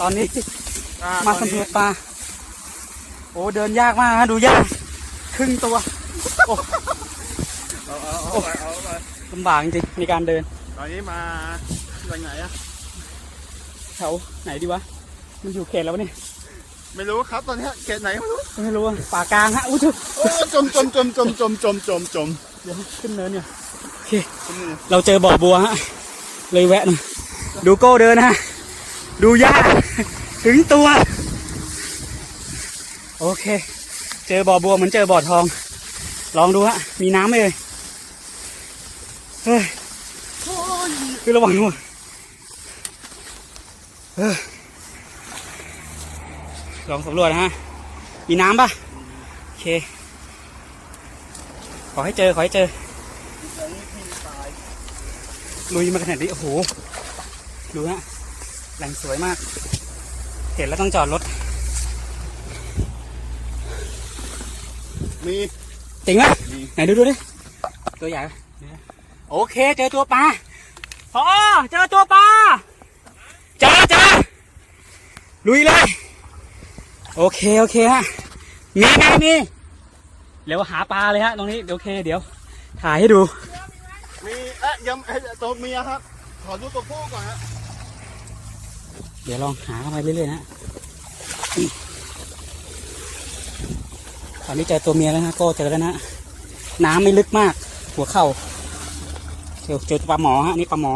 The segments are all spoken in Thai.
ตอนนี้อ่มาสำรวจปลาโอ้เดินยากมากฮะดูยากครึ่งตัวโอ้เอาเอาเอาไปเอาไปลำบากจริงๆในการเดิน ตอนนี้มาไปไหนอะแถวไหนดีวะ มันอยู่เขตแล้ววะเนี่ยไม่รู้ครับตอนนี้เขตไหนไม่รู้ไม่รู้อะป่ากลางฮะอุ้ยโอ้จมจมจมจมจมจมจมจมเดี๋ยวขึ้นเนินเนี่ยโอเคขึ้นนี่เราเจอบ่อบัวฮะเลยแวะหน่อยดูโก้เดินนะฮะ ดูยากถึงตัว โอเค เจอบ่อบัวเหมือนเจอบ่อทอง ลองดูฮะ มีน้ำไหมเอ่ยเฮ้ยคือระวังด้วยเออลองสำรวจนะฮะ มีน้ำปะโอเค ขอให้เจอ ขอให้เจอลุยมาขนาดนี้ โอ้โห ดูฮะ แหล่งสวยมาก เห็นแล้วต้องจอดรถ มีจริงไหมมีไหนดูดูดิ ตัวใหญ่ปะโอเค เจอตัวปลาพอเจอตัวปลาเจอเจอลุยเลย โอเค โอเคฮะ มีไงมีเร็วหาปลาเลยฮะตรงนี้ โอเค เดี๋ยว ถ่ายให้ดู มี เอ๊ะยังเอ๊ะตัวเมียครับ ขอดูตัวผู้ก่อนฮะ เดี๋ยวลองหาเข้าไปเรื่อยๆนะอืมตอนนี้เจอตัวเมียแล้วนะโก็เจอแล้วนะน้ำไม่ลึกมาก หัวเข่าเจอเจอปลาหมอฮะนี่ปลาหมอ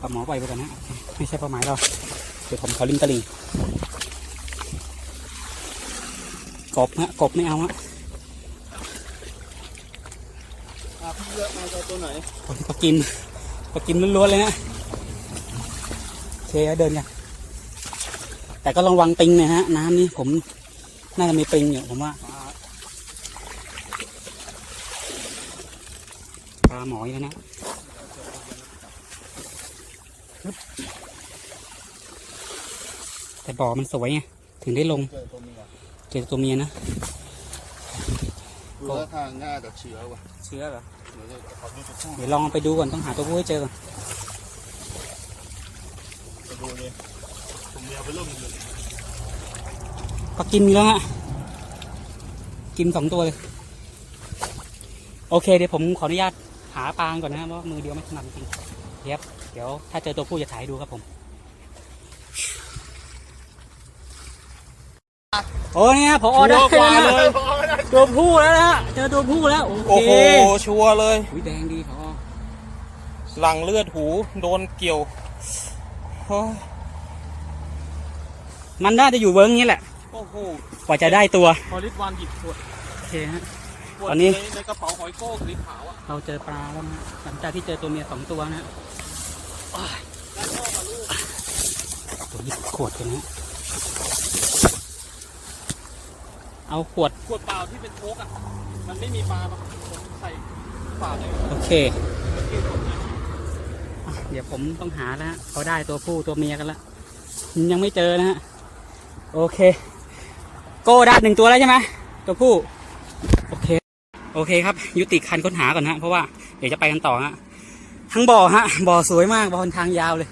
ปลาหมอปล่อยไปก่อนนะไม่ใช่ปลาหมายเราเดี๋ยวผมขอริมตลิ่งกบฮะกบไม่เอาฮะอะพี่เลือกมาจะเอาตัวไหนผมปลากิมปลากิมล้วนๆเลยนะโอเคเอาเดินกัน แต่ก็ระวังปิงหนะฮะ น้ำนี่ผมน่าจะมีปิงอยู่ผมว่าปลาหมออยู่นะฮึบแต่บ่อมันสวยไงถึงได้ลงเจอตัวเมียเจอตัวเมียนะดูแล้วทางง่ายแต่เชื้อว่ะเชื้อเหรอเดี๋ยวจะขอดูตัวผู้เดี๋ยวลองไปดูก่อนต้องหาตัวผู้ให้เจอก่อน จะดูเลยตัวเมียไปเริ่มเลย ปลากิมมีแล้วฮะกิมสองตัวเลย โอเคเดี๋ยวผมขออนุญาตหาปลาก่อนนะเพราะว่ามือเดียวไม่ถนัดจริงเดี๋ยวเดี๋ยวถ้าเจอตัวผู้จะถ่ายให้ดูครับผม โอ้เนี่ยพอได้ชัวร์กว่าเลย ตัวผู้แล้วนะฮะเจอตัวผู้แล้วโอโอ้เคโหชัวร์เลย อุ้ยแดงดีพอหลังเลือดหูโดนเกี่ยวโอ้ยมันน่าจะอยู่เวิร์กนี้แหละ โอ้โหกว่าจะได้ตัวพอลิตวันหยิบขวดโอเคฮะ ขวดตอนนี้ ในในกระเป๋าหอยโก้สีขาวอะเราเจอปลาแล้วนะหลังจากที่เจอตัวเมียสองตัวนะอ้ายตัวนี้ขวดกันนะเอาขวด ขวดเปล่าที่เป็นโค้กอะ มันไม่มีปลาปะผมใส่ฝาเลยโอเคอะเดี๋ยวผมต้องหาแล้วฮะเขาได้ตัวผู้ตัวเมียกันแล้วยังไม่เจอนะฮะ โอเค โก้ได้หนึ่งตัวแล้วใช่ไหมตัวผู้ โอเค โอเคครับ ยุติการค้นหาก่อนฮะ เพราะว่าเดี๋ยวจะไปกันต่อฮะ ทั้งบ่อฮะ บ่อสวยมาก บ่อทางยาวเลย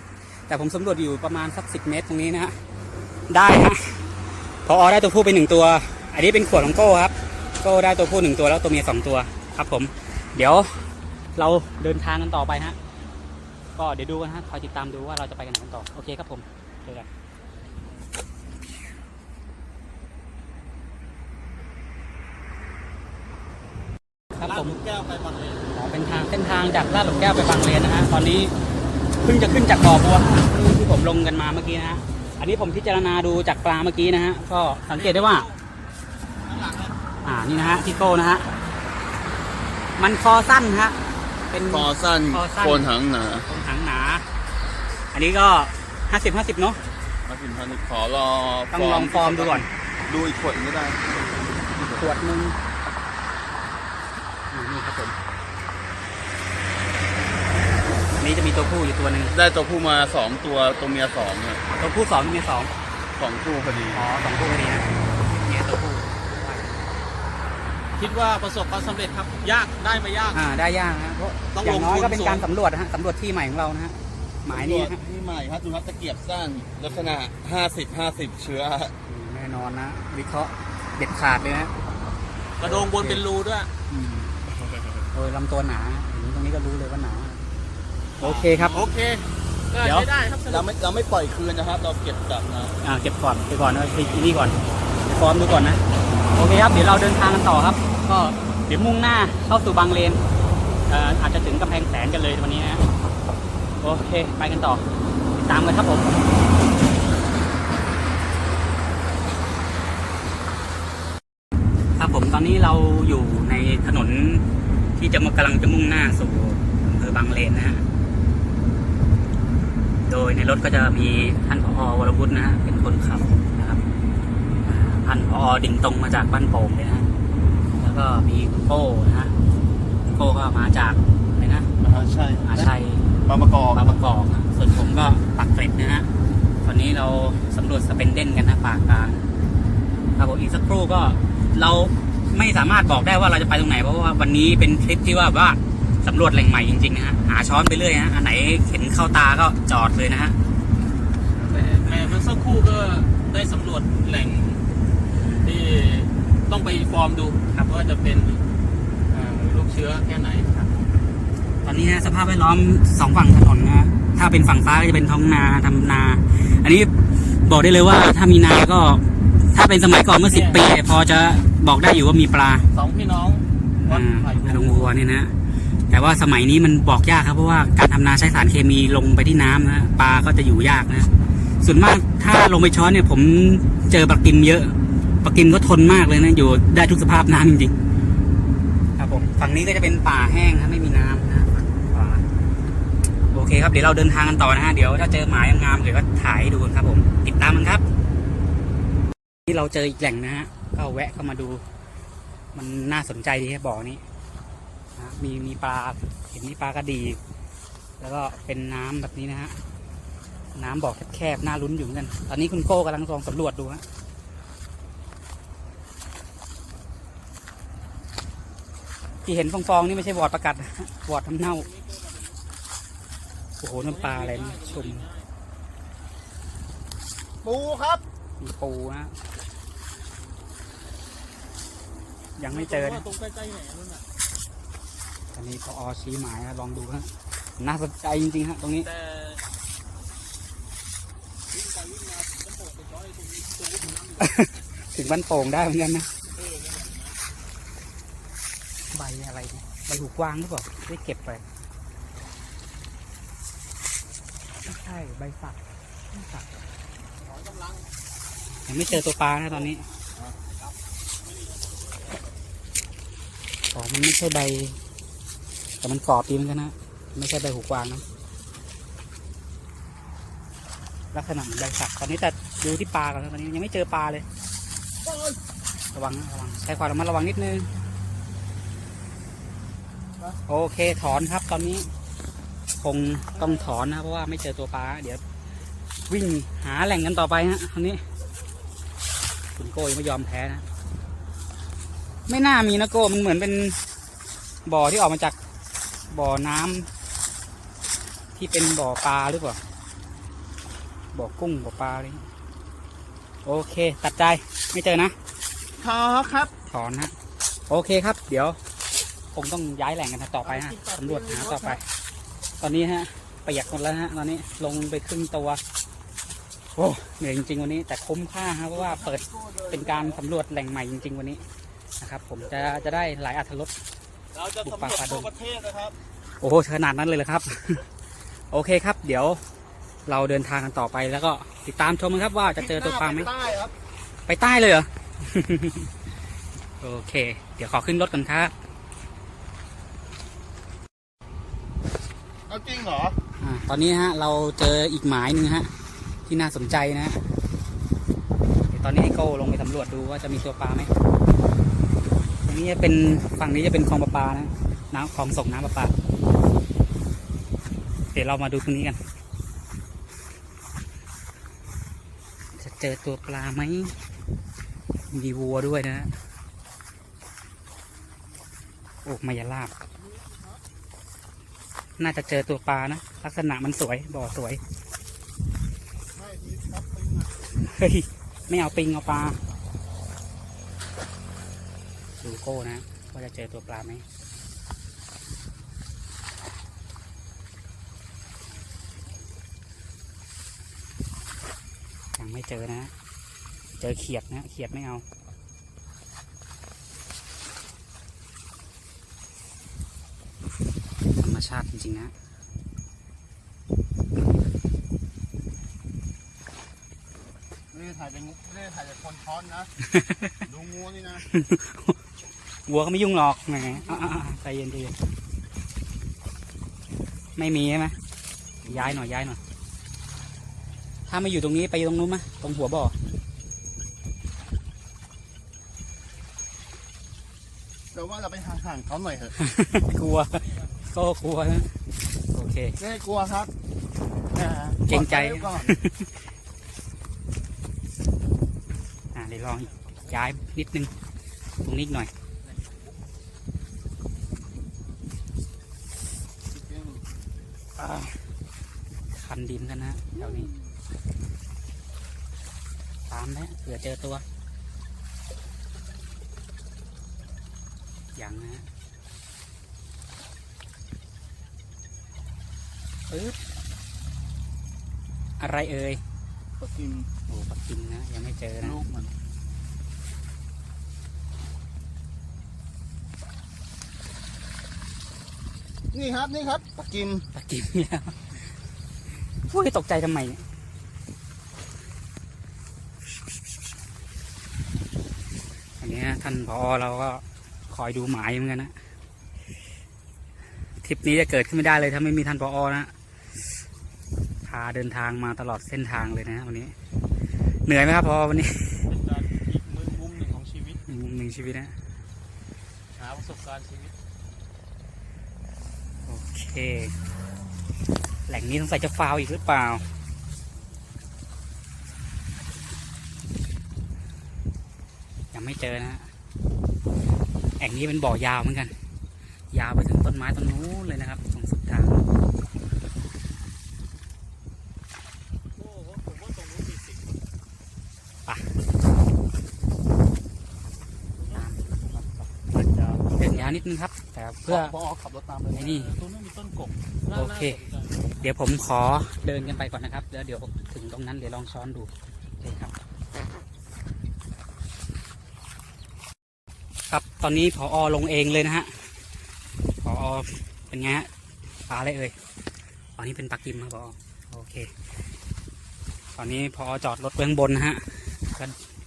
แต่ผมสำรวจอยู่ประมาณสักสิบเมตรตรงนี้นะฮะ ได้ฮะพอได้ตัวผู้ไปหนึ่งตัว อันนี้เป็นขวดของโก้ครับ โก้ได้ตัวผู้หนึ่งตัวแล้วตัวเมียสองตัวครับผม เดี๋ยวเราเดินทางกันต่อไปฮะ ก็เดี๋ยวดูกันฮะ คอยติดตามดูว่าเราจะไปกันไหนกันต่อ โอเคครับผม เจอกัน ครับผมแก้วไปบางเลนอ๋อเป็นทางเส้นทางจากลาดหลุมแก้วไปบางเลนนะฮะตอนนี้เพิ่งจะขึ้นจากบ่อบัวที่ที่ผมลงกันมาเมื่อกี้นะฮะอันนี้ผมพิจารณาดูจากปลาเมื่อกี้นะฮะก็สังเกตได้ว่า อ่านี่นะฮะที่โก้นะฮะมันคอสั้นฮะเป็นคอสั้นคอสั้นโคนหางหนาตรงหางหนา อันนี้ก็ห้าสิบห้าสิบเนาะมาถึงพันขอรอต้องลองฟอร์มดูก่อนดูอีกขวดก็ได้ขวดหนึ่ง อ่านี่ครับผมอันนี้จะมีตัวผู้อยู่ตัวหนึ่งได้ตัวผู้มาสองตัวตัวเมียสองเนี่ยตัวผู้สองตัวเมียสองสองคู่พอดี อ๋อสองตัวพอดีนะเนี่ยตัวผู้คิดว่าประสบความสำเร็จครับ ยากได้ไม่ยาก อ่าได้ยากนะเพราะต้องอย่างน้อยลงทุนก็เป็นการสูงสำรวจนะฮะสำรวจที่ใหม่ของเรานะฮะหมายนี้ฮะนี่ใหม่ครับดูครับตะเกียบสั้นลักษณะ50 50เชื้อฮะอืมแน่นอนนะ วิเคราะห์เด็ดขาดเลยนะ กระโดงบนเป็นรูด้วย อืมโดยลำตัวหนาเห็นตรงนี้ก็รู้เลยว่าหนา โอเคครับ โอเคก็เดี๋ยว ใช้ได้ครับสนุเรากไม่เราไม่ปล่อยคืนนะครับ เราเก็บกลับนะ อ่าเก็บก่อนไปก่อนนะไปที่นี่ก่อนไปฟอร์มดูก่อนนะ โอเคครับเดี๋ยวเราเดินทางกันต่อครับ ก็เดี๋ยวมุ่งหน้าเข้าสู่บางเลนเอ่ออาจจะถึงกำแพงแสนกันเลยวันนี้นะโอเคไปกันต่อติดตามกันครับผมครับผมตอนนี้เราอยู่ในถนน ที่จะมากำลังจะมุ่งหน้าสู่อำเภอบางเลนนะฮะ โดยในรถก็จะมีท่านผอวรพุทธนะฮะเป็นคนขับนะครับอ่าท่านผอดิ่งตรงมาจากบ้านโป่งเลยนะฮะแล้วก็มีคุณโก้นะฮะคุณโก้ก็มาจากอะไรนะนะฮะใช่อาชัยบางประกอบบางประกอบนะส่วนผมก็ปักเกร็ดนะฮะตอนนี้เราสำรวจสเปนเดนกันนะปากกลางครับผมอีกสักครู่ก็เรา ไม่สามารถบอกได้ว่าเราจะไปตรงไหนเพราะว่าวันนี้เป็นทริปที่ว่าว่าสำรวจแหล่งใหม่จริงๆนะฮะหาช้อนไปเรื่อยฮะอันไหนเห็นเข้าตาก็จอดเลยนะฮะแต่แม่เมื่อสักครู่ก็ได้สำรวจแหล่งที่ต้องไปฟอร์มดูครับว่าจะเป็นเอ่อลูกเชื้อแค่ไหนครับ ตอนนี้นะสภาพแวดล้อมสองฝั่งถนนนะฮะถ้าเป็นฝั่งซ้ายก็จะเป็นท้องนาทำนา อันนี้บอกได้เลยว่าถ้ามีนาก็ ถ้าเป็นสมัยก่อนเมื่อสิบปีเนี่ยพอจะ บอกได้อยู่ว่ามีปลาสองพี่น้องวัอ่าดไผ่ลงวัวเนี่ยนะแต่ว่าสมัยนี้มันบอกยากครับเพราะว่าการทำนาใช้สารเคมีลงไปที่น้ำนะปลาก็จะอยู่ยากนะ ส่วนมากถ้าลงไปช้อนเนี่ย ผมเจอปลากิมเยอะปลากิมก็ทนมากเลยนะอยู่ได้ทุกสภาพน้ำจริงๆครับผมฝั่งนี้ก็จะเป็นป่าแห้งนะไม่มีน้ำนะป่าโอเคครับเดี๋ยวเราเดินทางกันต่อนะฮะเดี๋ยวถ้าเจอหมายงามๆเดี๋ยวก็ถ่ายให้ดูกันครับผม ติดตามมันครับ ที่เราเจออีกแหล่งนะฮะ ก็แวะเข้ามาดู มันน่าสนใจดีครับบ่อนี้นะมีมีปลาเห็นมีปลากระดี แล้วก็เป็นน้ำแบบนี้นะฮะน้ำบ่อแคบๆน่าลุ้นอยู่เหมือนกัน ตอนนี้คุณโก้กำลังลองสำรวจดูฮะที่เห็นฟองๆนี่ไม่ใช่วอดประกัดนะฮะวอดทำเน่า โอ้โหน้ำปลาอะไรนะชมปูครับ มีปูนะฮะ ยังไม่เจอนะตรงใกล้ๆแหนนู่นน่ะตอนนี้พอชี้หมายนะลองดูฮะน่าสนใจจริงๆฮะตรงนี้แต่ถึงบ้านโป่งได้เหมือนกันนะใบอะไรเนี่ยใบหูกวางหรือเปล่าได้เก็บไปไม่ใช่ใบสักใบสักยังไม่เจอตัวปลานะตอนนี้ อ๋อมันไม่ใช่ใบ แต่มันกรอบดีเหมือนกันนะไม่ใช่ใบหูกวางนะลักษณะใบสักตอนนี้แต่ดูที่ปลาก่อนนะตอนนี้ยังไม่เจอปลาเลยระวังระวังใช้ความระมัดระวังนิดนึงโอเคถอนครับตอนนี้ คงต้องถอนนะเพราะว่าไม่เจอตัวปลาเดี๋ยว วิ่งหาแหล่งกันต่อไปฮะคราวนี้ คุณโก้ยังไม่ยอมแพ้นะ ไม่น่ามีนะโก้มันเหมือนเป็นบ่อที่ออกมาจากบ่อน้ำที่เป็นบ่อปลาหรือเปล่าบ่อกุ้งบ่อปลาอะไรอย่างงี้โอเค ตัดใจไม่เจอนะทอครับ ถอนฮะโอเคครับ เดี๋ยวคงต้องย้ายแหล่งกันต่อไปฮะสำรวจหาต่อไป ตอนนี้ฮะเปียกหมดแล้วฮะตอนนี้ลงไปครึ่งตัวโอ้เหนื่อยจริงๆวันนี้ แต่คุ้มค่าฮะเพราะว่าเปิดเป็นการสำรวจแหล่งใหม่จริงๆวันนี้ นะครับผมจะจะได้หลายอัธรส เราจะสำรวจทั่วประเทศนะครับโอ้โหขนาดนั้นเลยเหรอครับ โอเคครับ เดี๋ยวเราเดินทางกันต่อไปแล้วก็ติดตามชมกันครับว่าจะเจอตัวปลาไหม ใต้ครับ ไปใต้เลยเหรอ โอเค เดี๋ยวขอขึ้นรถก่อนครับเอาจริงเหรอ อาตอนนี้ฮะเราเจออีกหมายหนึ่งฮะที่น่าสนใจนะฮะเดี๋ยวตอนนี้ให้โก้ลงไปสำรวจดูว่าจะมีตัวปลาไหมตรง นี้จะเป็นฝั่งนี้จะเป็นคลองประปานะน้ำคลองส่งน้ำประปา เดี๋ยวเรามาดูตรงนี้กัน จะเจอตัวปลาไหม มีวัวด้วยนะ โอ้มายาลาบ น่าจะเจอตัวปลานะ ลักษณะมันสวย บ่อสวย เฮ้ย ไม่เอาปิงเอาปลา โก้นะว่าจะเจอตัวปลาไหมยังไม่เจอนะ เจอเขียดนะ เขียดไม่เอาธรรมชาติจริง ๆ นะไม่ได้ถ่ายเป็นงูไม่ได้ถ่ายเป็นคนท้อนนะ ดูงูนี่นะ วัวก็ไม่ยุ่งหรอกแหมอะๆๆใจเย็นใจเย็นไม่มีใช่ไหมย้ายหน่อยย้ายหน่อย ถ้าไม่อยู่ตรงนี้ไปตรงนู้นไหมตรงหัวบ่อแต่ว่าเราไปห่างๆเขาหน่อยเถอะ กลัวก็กลัวนะ โอเคไม่ให้กลัวครับอ่าเกรงใจปลอดภัยไว้ก่อนอ่าเดี๋ยวลองย้ายนิดนึง ตรงนี้อีกหน่อย อ่า คันดินกันนะแถวนี้ ตามนะเผื่อเจอตัว อย่างนะฮะปึ๊บอะไรเอ่ยปกินโอ้ปักกิ่งนะ ยังไม่เจอนะลูกมัน นี่ครับนี่ครับปกินปักกิ่งแล้วพูดให้ตกใจทำไมเนี่ยอันนี้นะท่านพอเราก็คอยดูหมายเหมือนกันนะทริปนี้จะเกิดขึ้นไม่ได้เลยถ้าไม่มีท่านพอนะพาเดินทางมาตลอดเส้นทางเลยนะวันนี้ เหนื่อยไหมครับพอวันนี้เป็นการอีกมือมุมหนึ่งของชีวิตมุมหนึ่งชีวิตนะหาประสบการณ์ชีวิตโอ เค แหล่งนี้สงสัยจะฟาวอีกหรือเปล่า ยังไม่เจอนะฮะแอ่งนี้เป็นบ่อยาวเหมือนกัน ยาวไปถึงต้นไม้ต้นนู้นเลยนะครับตรงสุดทาง โอ้โหผมว่าตรงนู้นมีสิทธิ์ เดิ นยาวนิดนึงครับแต่เพื่อพอขับรถตามไปไอ้นี่ ตรงนู้นมีต้นกบโอเคเดี๋ยวผมขอเดินกันไปก่อนนะครับแล้วเดี๋ยวถึงตรงนั้นเดี๋ยวลองช้อนดูโอเคครับ ครับตอนนี้พออลงเองเลยนะฮะพออเป็นไงฮะปลาอะไรเอ่ยอันนี้เป็นปลากิมครับพอโอเค ตอนนี้พอจอดรถเบื้องบนนะฮะก็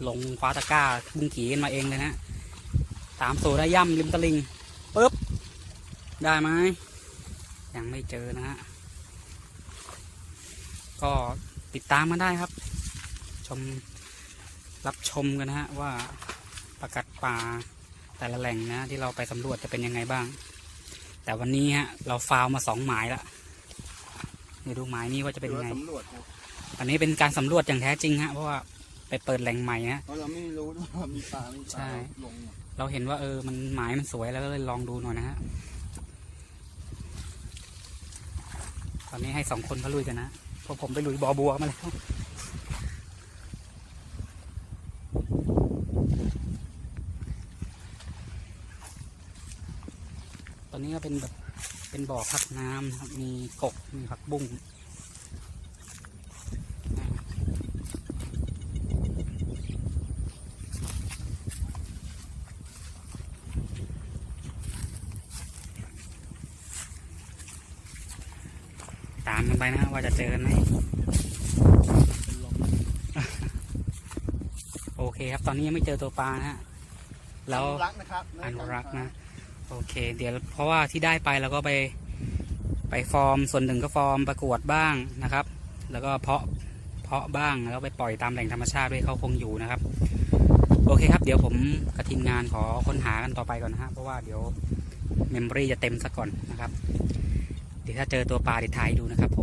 ลงคว้าตะกร้าบุ้งขี่กันมาเองเลยนะฮะตามสู่ได้ย่ำริมตลิงปุ๊บ ได้ไหมยังไม่เจอนะฮะ ก็ติดตามมาได้ครับ ชมรับชมกันนะฮะ ว่าประกัดป่าแต่ละแหล่งนะ ที่เราไปสำรวจจะเป็นยังไงบ้าง แต่วันนี้ฮะ เราฟาวมาสองหมายละเดี๋ยวดูหมายนี้ว่าจะเป็นหรือยังว่าไงสำรวจครับอันนี้เป็นการสำรวจอย่างแท้จริงฮะเพราะว่าไปเปิดแหล่งใหม่ฮะเพราะเราไม่รู้ว่ามีปลาไม่มีปใช่ลาลง เราเห็นว่าเออมันหมายมันสวยแล้วก็เลยลองดูหน่อยนะฮะตอนนี้ให้สองคนเขาลุยกันนะพราะผมไปลุยบอบัวมาแล้วตอนนี้ก็เป็นแบบเป็นบ่อพักน้ำครับมีกบมีผักบุ้งตามกัน ไปนะว่าจะเจอกันไหมเป็นลมโอเคครับ ตอนนี้ยังไม่เจอตัวปลานะฮะแล้วอนุรักษ์นะครับอนุรักษ์นะ โอเค เดี๋ยวเพราะว่าที่ได้ไปเราก็ไป ไปฟอร์มส่วนหนึ่งก็ฟอร์มประกวดบ้างนะครับ แล้วก็เพาะเพาะบ้างแล้วก็ไปปล่อยตามแหล่งธรรมชาติด้วยเขาคงอยู่นะครับ โอเคครับ เดี๋ยวผมกับทีมงานขอค้นหากันต่อไปก่อนนะฮะเพราะว่าเดี๋ยวเมมโมรีจะเต็มซะก่อนนะครับ เดี๋ยวถ้าเจอตัวปลาเดี๋ยวถ่ายให้ดูนะครับผม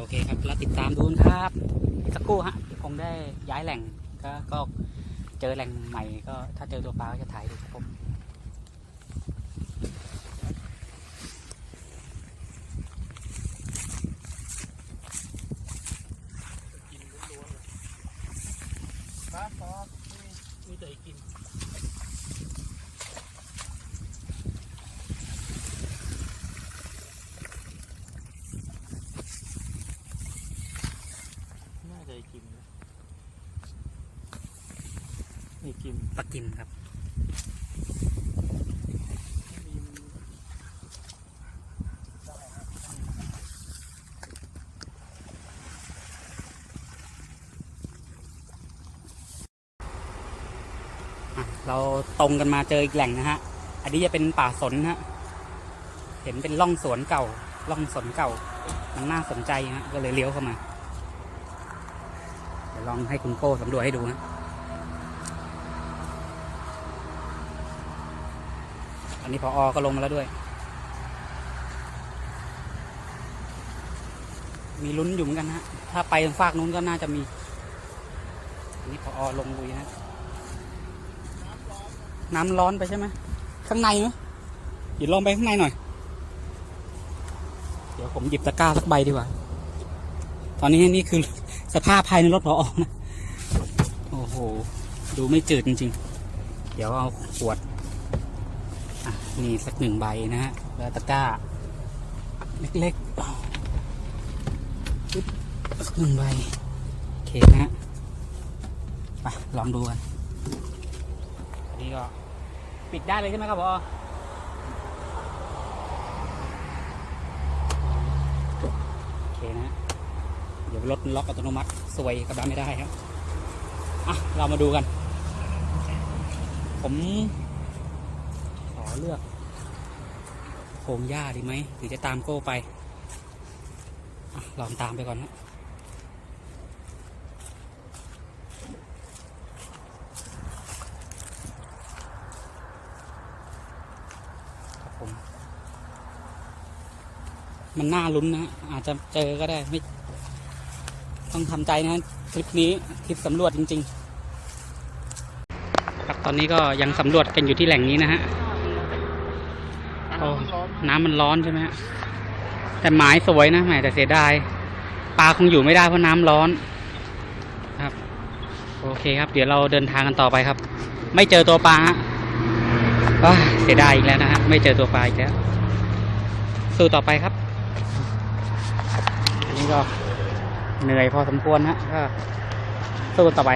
โอเคครับแล้วติดตามดูนะครับสักครู่ฮะคงได้ย้ายแหล่งก็ก็เจอแหล่งใหม่ก็ถ้าเจอตัวปลาก็จะถ่ายดูครับผม ครับพอ มีแต่ไอ้กิน น่าจะไอ้กิมนะไอ้กิมปลากิมครับเราตรงกันมาเจออีกแหล่งนะฮะ อันนี้จะเป็นป่าสนฮะ เห็นเป็นร่องสวนเก่าร่องสนเก่า มันน่าสนใจฮะ ก็เลยเลี้ยวเข้ามา เดี๋ยวลองให้คุณโก้สำรวจให้ดูนะ นนี้พออก็ลงมาแล้วด้วย มีลุ้นอยู่เหมือนกันฮะ ถ้าไปทางฝากนู้นก็น่าจะมี อันนี้พออลงลุยนะ น้ำร้อนไปใช่ไหม ข้างในไหมเดี๋ยวลองไปข้างในหน่อย เดี๋ยวผมหยิบตะกร้าสักใบดีกว่า ตอนนี้นี่คือสภาพภายในรถพออนะ โอ้โห ดูไม่จืดจริงๆ เดี๋ยวเอาขวด อะนี่สักหนึ่งใบนะฮะแล้วตะกร้า เล็กๆสักหนึ่งใบ โอเคนะฮะไปลองดูกันนนี้ก็ ปิดได้เลยใช่ไหมครับพอโอเคนะฮะเดี๋ยวรถล็อกอัตโนมัติสวยกับด้านไม่ได้ครับ อะ เรามาดูกัน ผม เลือกโคงหญ้าดีไหมหรือจะตามโก้ไปอลองตามไปก่อนนะครับผมมันน่าลุ้นนะ อาจจะเจอก็ได้ไม่ ต้องทำใจนะคลิปนี้คลิปสำรวจจริง ๆ ครับตอนนี้ก็ยังสำรวจกันอยู่ที่แหล่งนี้นะฮะ น้ำมันร้อนใช่ไหมฮะแต่หมายสวยนะแหมแต่เสียดายปลาคงอยู่ไม่ได้เพราะน้ำร้อนครับ โอเคครับ เดี๋ยวเราเดินทางกันต่อไปครับ ไม่เจอตัวปลาฮะว้าเสียดายอีกแล้วนะฮะไม่เจอตัวปลาอีกแล้วสู้ต่อไปครับ อันนี้ก็เหนื่อยพอสมควรฮะก็สู้ต่อไป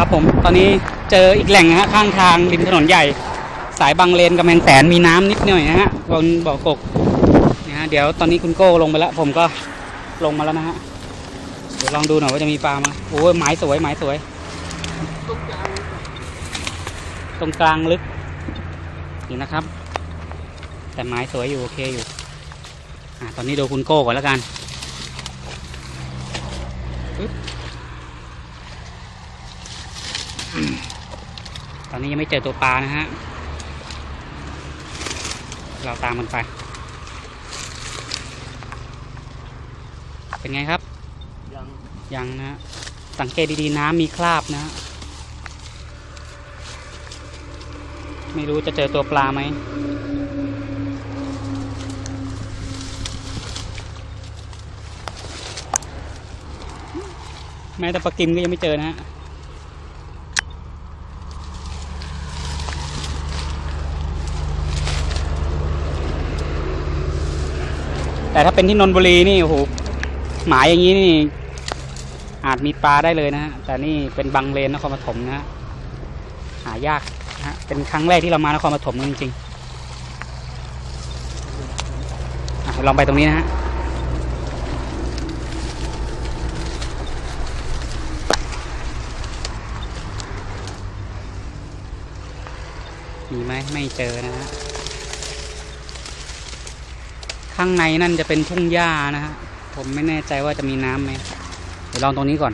ครับผมตอนนี้เจออีกแหล่งนะฮะข้างทางริมถนนใหญ่ สายบางเลนกำแพงแสนมีน้ำนิดหน่อยนะฮะบนบ่อกกนะฮะเดี๋ยวตอนนี้คุณโก้ลงไปแล้ว ผมก็ลงมาแล้วนะฮะเดี๋ยวลองดูหน่อยว่าจะมีปลาไหมาโอ้ยหมายสวยหมายสวย ตรงกลางลึกนี่นะครับ แต่หมายสวยอยู่โอเคอยู่อ่าตอนนี้ดูคุณโก้ก่อนแล้วกันปึ๊บ ตอนนี้ยังไม่เจอตัวปลานะฮะ เราตามมันไป เป็นไงครับ ยัง ยังนะฮะสังเกตดีๆน้ำมีคราบนะฮะไม่รู้จะเจอตัวปลาไหมแม้แต่ปลากิมก็ยังไม่เจอนะฮะ แต่ถ้าเป็นที่นนบุรีนี่โอ้โหหมายอย่างนี้นี่ อาจมีปลาได้เลยนะฮะแต่นี่เป็นบางเลนนครปฐมนะฮะหายากนะฮะเป็นครั้งแรกที่เรามานครปฐมจริงๆอะลองไปตรงนี้นะฮะมีไหมไม่เจอนะฮะ ข้างในนั่นจะเป็นทุ่งหญ้านะฮะ ผมไม่แน่ใจว่าจะมีน้ำไหมเดี๋ยวลองตรงนี้ก่อน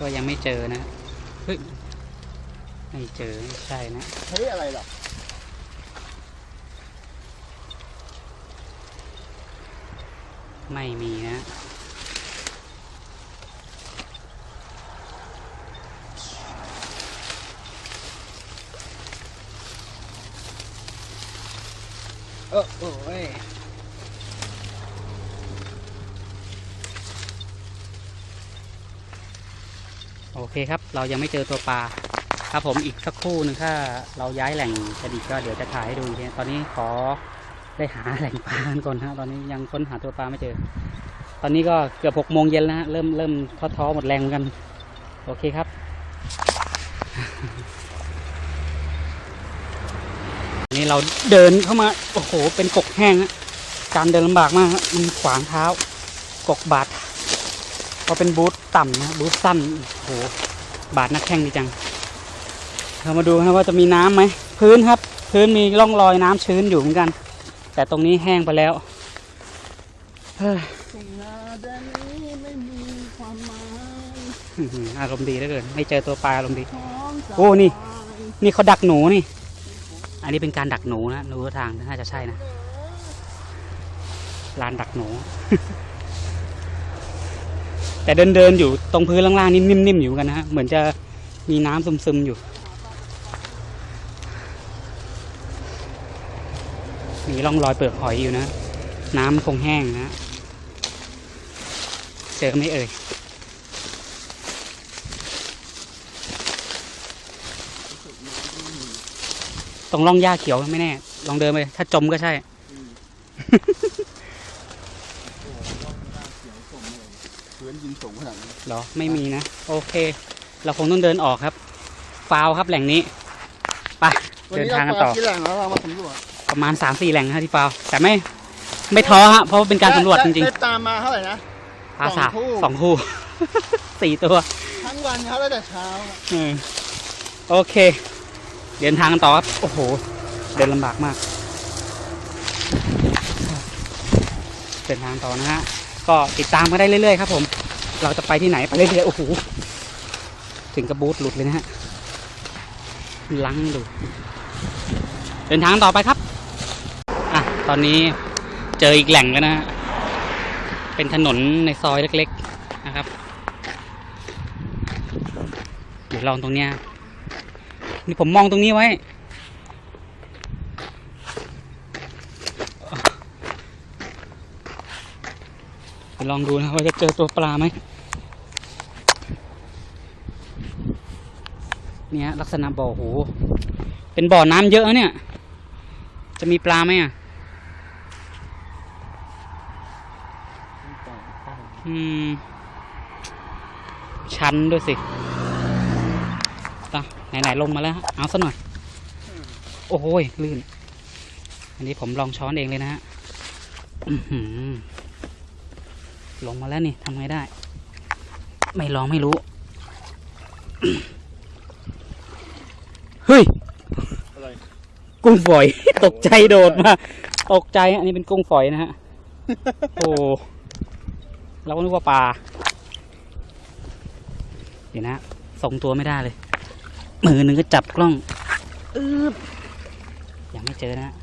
ก็ยังไม่เจอนะ เฮ้ย ไม่เจอไม่ใช่นะ เฮ้ย อะไรหรอไม่มีนะ เออโอ้ยโอเคครับ เรายังไม่เจอตัวปลาครับผมอีกสักครู่หนึ่งถ้าเราย้ายแหล่งกันอีกก็เดี๋ยวจะถ่ายให้ดูทีตอนนี้ขอได้หาแหล่งปลากันก่อนฮะตอนนี้ยังค้นหาตัวปลาไม่เจอ ตอนนี้ก็เกือบหกโมงเย็นแล้วฮะเริ่มเริ่มท้อท้อๆหมดแรงเหมือนกัน โอเคครับ นี่ เราเดินเข้ามา โอ้โห เป็นกกแห้งฮะการเดินลำบากมากฮะมันขวางเท้ากกบาดพอเป็นบูทต่ำนะบูทสั้นโอ้โหบาดนักแข่งดีจัง เรามาดูนะว่าจะมีน้ำไหมพื้นครับ พื้นมีร่องรอยน้ำชื้นอยู่เหมือนกัน แต่ตรงนี้แห้งไปแล้วอารมณ์ดีเหลือเกิน ไม่เจอตัวปลาอารมณ์ดี โอ้นี่ นี่เขาดักหนูนี่ อันนี้เป็นการดักหนูนะรู้ทางน่าจะใช่นะลานดักหนู แต่เดินเดินอยู่ตรงพื้นล่างๆนี่นิ่มๆอยู่กันนะฮะเหมือนจะมีน้ำซึมๆอยู่มีร่องรอยเปลือกหอยอยู่นะ น้ำคงแห้งนะ เจอไม่เอ่ย ตรงร่องหญ้าเขียวไม่แน่ ลองเดินไป ถ้าจมก็ใช่ พื้นยินสูงขนาดนี้เหรอ ไม่มีนะ โอเค เราคงต้องเดินออกครับ ฟาวครับแหล่งนี้ไปวันเดินนี้ทางเรากันปต่อลากี่แหล่งแล้วเรามาสำรวจประมาณ3ามสี่แหล่งนะฮะที่ฟาว แต่ไม่ ไม่ท้อฮะ เพราะว่าเป็นการสำรวจจริงได้ตามมาเท่าไหร่นะๆปลาสาบสองคู่ สองคู่ สี่ตัวทั้งวันเขาตั้งแต่เช้าเออโอเค เดินทางกันต่อครับ โอ้โห เดินลำบากมาก เดินทางต่อนะฮะ ก็ติดตามมาได้เรื่อยๆครับผม เราจะไปที่ไหนไปเรื่อยๆ โอ้โห ถึงกระบูทหลุดเลยนะฮะ ลังดูเดินทางต่อไปครับ อะ ตอนนี้เจออีกแหล่งแล้วนะฮะ เป็นถนนในซอยเล็ก ๆ นะครับ เดี๋ยวลองตรงเนี้ย นี่ผมมองตรงนี้ไว้ ลองดูนะว่าจะเจอตัวปลาไหมเนี่ยลักษณะบ่อโห เป็นบ่อน้ำเยอะเนี่ย จะมีปลาไหมอะอืม ชันด้วยสิ ไหนๆลงมาแล้วฮะเอาซะหน่อย โอ้โหยลื่น อันนี้ผมลองช้อนเองเลยนะฮะอื้อหือลงมาแล้วนี่ทำไงได้ ไม่ลองไม่รู้ เฮ้ยอะไรกุ้งฝอย ตกใจโดดมา ตกใจอันนี้เป็นกุ้งฝอยนะฮะ โอ้เราก็นึกว่าปลาเดี๋ยวนะทรงตัวไม่ได้เลย มือหนึ่งก็จับกล้องอึ๊บยังไม่เจอนะฮะ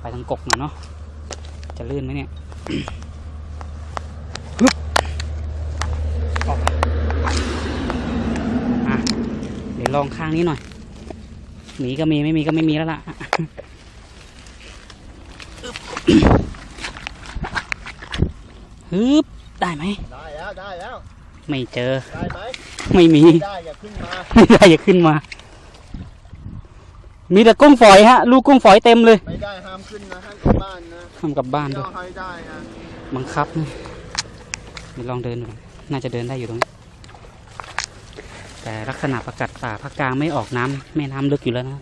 ไปทางกกหน่อยเนาะ จะลื่นไหมเนี่ยฮึบออกอะเดี๋ยวลองข้างนี้หน่อย หมีก็มีไม่มีก็ไม่มีแล้วล่ะอึ๊บฮึบได้ไหม ได้แล้ว ได้แล้ว ไม่เจอ ได้ไหม ไม่มี ได้อย่าขึ้นมาไม่ได้อย่าขึ้นมา มีแต่กุ้งฝอยฮะ ลูกกุ้งฝอยเต็มเลย ไม่ได้ห้ามขึ้นนะห้ามกลับบ้านนะทำกลับบ้านด้ต้วอยงให้ได้นะบังคับนะเดี๋ยวลองเดินดูหน่อยน่าจะเดินได้อยู่ตรงนี้แต่ลักษณะประกัดป่าภาคกลางไม่ออกน้ำแม่น้ำลึกอยู่แล้วนะ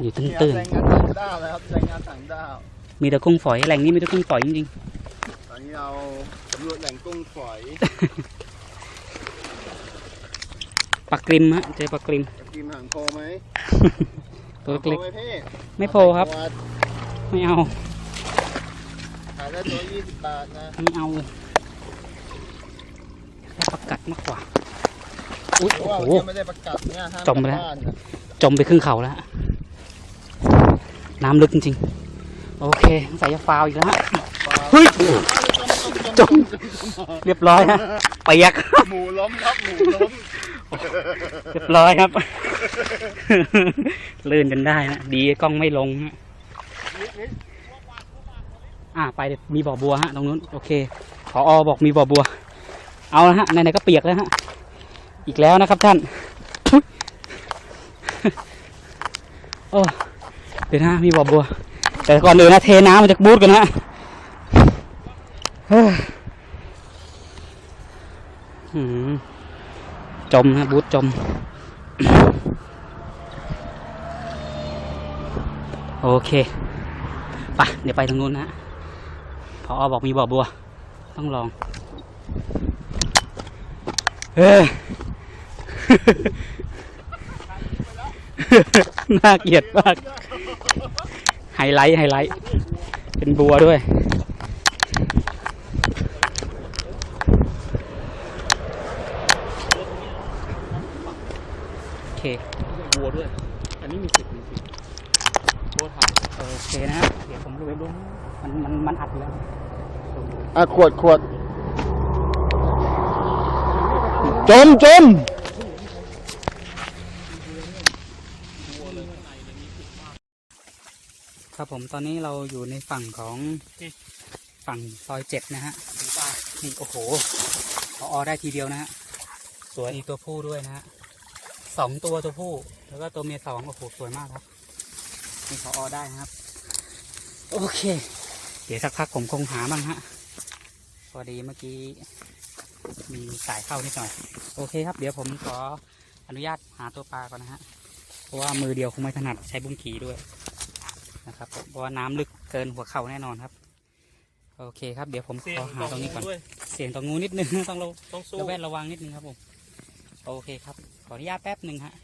อยู่ตื้เนี่ยนแรงงานต่างด้าวแล้วครับแรงงานต่างด้าวๆมีแต่กุ้งฝอยแหล่งนี้มีแต่กุ้งฝอยจริงตอนนี้เราสำรวจแหล่งกุ้งฝอยๆ ปลากริมฮะเจอปลากริม จะกินหางโพไหมตัวหางโพเล็กไหมพี่ๆไม่โผล่ครับไม่เอา ขายได้ตัวยี่สิบบาทนะไม่เอาแค่ประกัดมากกว่า อุ๊ยเพโอ้ราะว่าโหยังไม่ได้ประกาศเนี่ยห้ามจมไปแล้ว กบ้านนะจมไปครึ่งเขาแล้วฮะน้ำลึกจริงๆ โอเคสายจะฟาวอีกแล้วฮะเฮ้ย จม เรียบร้อยฮะเปียกหมูล้มครับหมูล้ม เรียบร้อยครับ ลื่นจนได้นะ ดีกล้องไม่ลงฮะอ่าไปมีบ่อบัวฮะตรงนู้นโอเคพออบอกมีบ่อบัว เอาละฮะไหนๆก็เปียกแล้วฮะ อีกแล้วนะครับท่านโอ้เดี๋ยวนะมีบ่อบัว แต่ก่อนอื่นนะเทน้ำมาจากบูธกันนะเฮ้ยหืม จมนะบูธจม โอเคไปเดี๋ยวไปทางนู้นนะพออบอกมีบ่อบัว ต้องลองเฮ้ยน่าเกลียดมาก ไฮไลท์ ไฮไลท์ เป็นบัวด้วย เคบัวด้วย อันนี้มีสิทธิ์มีสิทธิ์บัวถ่ายโอเคนะฮะเดี๋ยวผมดูดูมันมันมันอัดอยู่แล้วอะขวดขวดจมจมครับผมตอนนี้เราอยู่ในฝั่งของฝั่งซอยเจ็ดนะฮะนี่โอ้โหพออได้ทีเดียวนะฮะสวยมีตัวผู้ด้วยนะฮะ สองตัวตัวผู้ แล้วก็ตัวเมียสองโอ้โหสวยมากครับนี่พออได้นะครับ โอเค เดี๋ยวสักพักผมคงหาบ้างฮะพอดีเมื่อกี้มีสายเข้านิดหน่อย โอเคครับ เดี๋ยวผมขออนุญาตหาตัวปลาก่อนนะฮะเพราะว่ามือเดียวคงไม่ถนัดใช้บุ้งขีด้วยนะครับผมเพราะว่าน้ำลึกเกินหัวเข่าแน่นอนครับ โอเคครับ เดี๋ยวผมเสียขงอหาตรงนี้ก่อนด้วยเสียงต่องูนิดนึง ต้องระต้องสู้ระแวดระวังนิดนึงครับผม โอเคครับ ขออนุญาตแป๊บหนึ่งฮะ